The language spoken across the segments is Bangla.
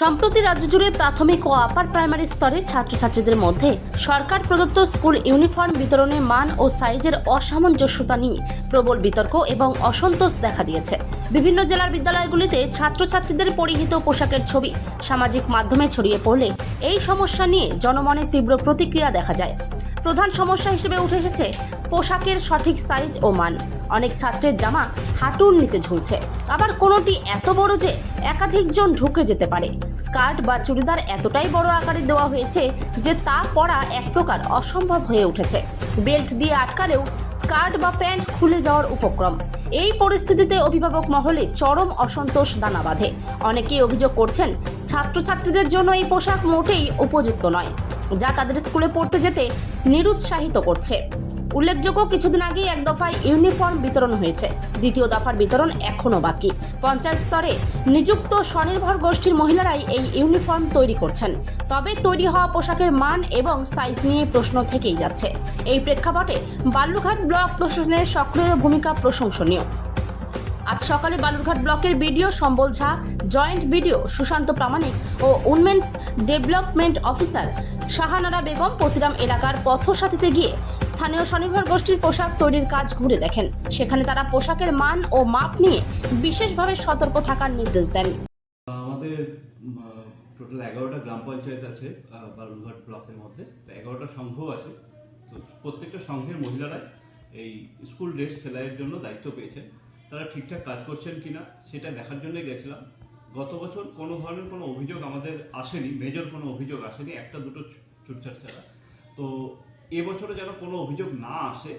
সম্প্রতি রাজ্য জুড়ে প্রাথমিক ও আপার প্রাইমারি স্তরের ছাত্রছাত্রীদের মধ্যে সরকার প্রদত্ত স্কুল ইউনিফর্ম বিতরণে মান ও সাইজের অসামঞ্জস্যতা নিয়ে প্রবল বিতর্ক এবং অসন্তোষ দেখা দিয়েছে। বিভিন্ন জেলার বিদ্যালয়গুলিতে ছাত্রছাত্রীদের পরিহিত পোশাকের ছবি সামাজিক মাধ্যমে ছড়িয়ে পড়লে এই সমস্যা নিয়ে জনমনে তীব্র প্রতিক্রিয়া দেখা যায়। প্রধান সমস্যা হিসেবে উঠে এসেছে পোশাকের সঠিক সাইজ ও মান। অনেক ছাত্রের জামা হাঁটুর নিচে ঝুলছে। আবার কোনোটি এত বড় যে একাধিকজন ঢুকে যেতে পারে। স্কার্ট বা চুড়িদার এতটাই বড় আকারে দেওয়া হয়েছে যে তা পরা এক প্রকার অসম্ভব হয়ে উঠেছে। বেল্ট দিয়ে আটকালেও স্কার্ট বা প্যান্ট খুলে যাওয়ার উপক্রম। এই পরিস্থিতিতে অভিভাবক মহলে চরম অসন্তোষ দানা বাঁধে। অনেকেই অভিযোগ করছেন, ছাত্রছাত্রীদের জন্য এই পোশাক মোটেই উপযুক্ত নয়, যা তাদের স্কুলে পড়তে যেতে নিরুৎসাহিত করছে। উল্লেখযোগ্য কিছুদিন আগেই এক দফায় ইউনিফর্ম বিতরণ হয়েছে। দ্বিতীয় দফার বিতরণ এখনও বাকি। পঞ্চায়েত স্তরে নিযুক্ত স্বনির্ভর গোষ্ঠীর মহিলারাই এই ইউনিফর্ম তৈরি করছেন। তবে তৈরি হওয়া পোশাকের মান এবং সাইজ নিয়ে প্রশ্ন থেকেই যাচ্ছে। এই প্রেক্ষাপটে বাল্যঘাট ব্লক প্রশাসনের সক্রিয় ভূমিকা প্রশংসনীয়। আজ সকালে বালুরঘাট ব্লকের BDO Sambal Jha, joint BDO Sushanta Pramanik ও women's development officer Shahanara Begum Patiram এলাকার পথ পথসাথীতে গিয়ে স্থানীয় স্বনির্ভর গোষ্ঠীর পোশাক তৈরির কাজ ঘুরে দেখেন। সেখানে তারা পোশাকের মান ও মাপ নিয়ে বিশেষভাবে সতর্ক থাকার নির্দেশ দেন। আমাদের টোটাল এগারোটা গ্রাম পঞ্চায়েত আছে বালুরঘাট ব্লকের মধ্যে। তো এগারোটা সংঘ আছে। তো প্রত্যেকটা সংঘের মহিলারাই এই স্কুল ড্রেস সেলাইয়ের জন্য দায়িত্ব পেয়েছেন। তারা ঠিকঠাক কাজ করছেন কিনা সেটা দেখার জন্যই গেছিলাম। গত বছর কোনো ধরনের কোনো অভিযোগ আমাদের আসেনি মেজর কোনো অভিযোগ আসেনি একটা দুটো চুটচাট ছাড়া। তো এবছরও যেন কোনো অভিযোগ না আসে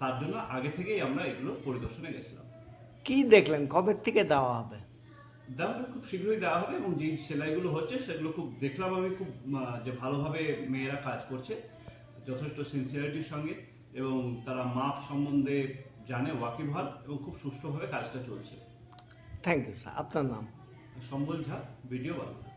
তার জন্য আগে থেকেই আমরা এগুলো পরিদর্শনে গেছিলাম। কি দেখলেন? কবে থেকে দেওয়া হবে? দেওয়া হবে খুব শীঘ্রই দেওয়া হবে এবং যেই সেলাইগুলো হচ্ছে সেগুলো খুব দেখলাম আমি খুব যে ভালোভাবে মেয়েরা কাজ করছে যথেষ্ট সিনসিয়ারিটির সঙ্গে এবং তারা মাপ সম্বন্ধে জানে ওয়াকিবহাল এবং খুব সুষ্ঠুভাবে কাজটা চলছে থ্যাংক ইউ স্যার আপনার নাম সম্বল ঝা ভিডিও বাংলা